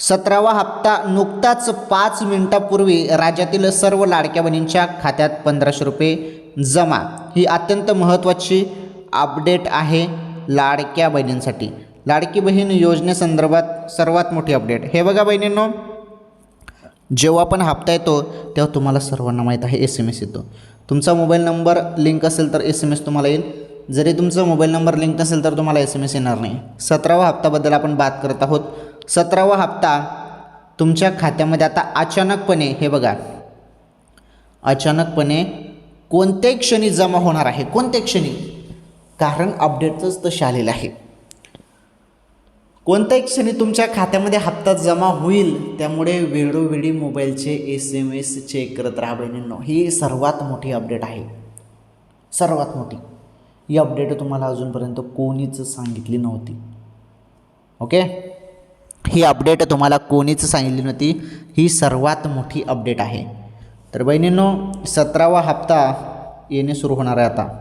सतरावा हप्ता नुकताच पाच मिनिटापूर्वी राज्यातील सर्व लाडक्या बहिणींच्या खात्यात पंधराशे रुपये जमा. ही अत्यंत महत्त्वाची अपडेट आहे लाडक्या बहिणींसाठी. लाडकी बहीण योजनेसंदर्भात सर्वात मोठी अपडेट. हे बघा बहिणींनो जेव्हा पण हप्ता येतो तेव्हा तुम्हाला सर्वांना माहीत आहे एस एम एस येतो. तुमचा मोबाईल नंबर लिंक असेल तर एस एम एस तुम्हाला येईल. जरी तुमचा मोबाईल नंबर लिंक नसेल तर तुम्हाला एस एम एस येणार नाही. सतरावा हप्त्याबद्दल आपण बात करत आहोत. सतरावा हप्ता तुमच्या खात्यामध्ये आता अचानकपणे हे बघा. अचानकपणे कोणत्याही क्षणी जमा होणार आहे. कोणत्याही क्षणी. कारण अपडेटच तसे आलेलं आहे. कोणत्याही क्षणी तुमच्या खात्यामध्ये हप्ता जमा होईल त्यामुळे वेळोवेळी मोबाईलचे एस एम एस चेक करत राहा बहिणींनो. ही सर्वात मोठी अपडेट आहे. सर्वात मोठी. ही अपडेट तुम्हाला अजूनपर्यंत कोणीच सांगितली नव्हती. ओके ही अपडेट तुम्हाला कोणीच सांगितली नव्हती. ही सर्वात मोठी अपडेट आहे. तर बहिणींनो सतरावा हप्ता येणे सुरू होणार आहे आता.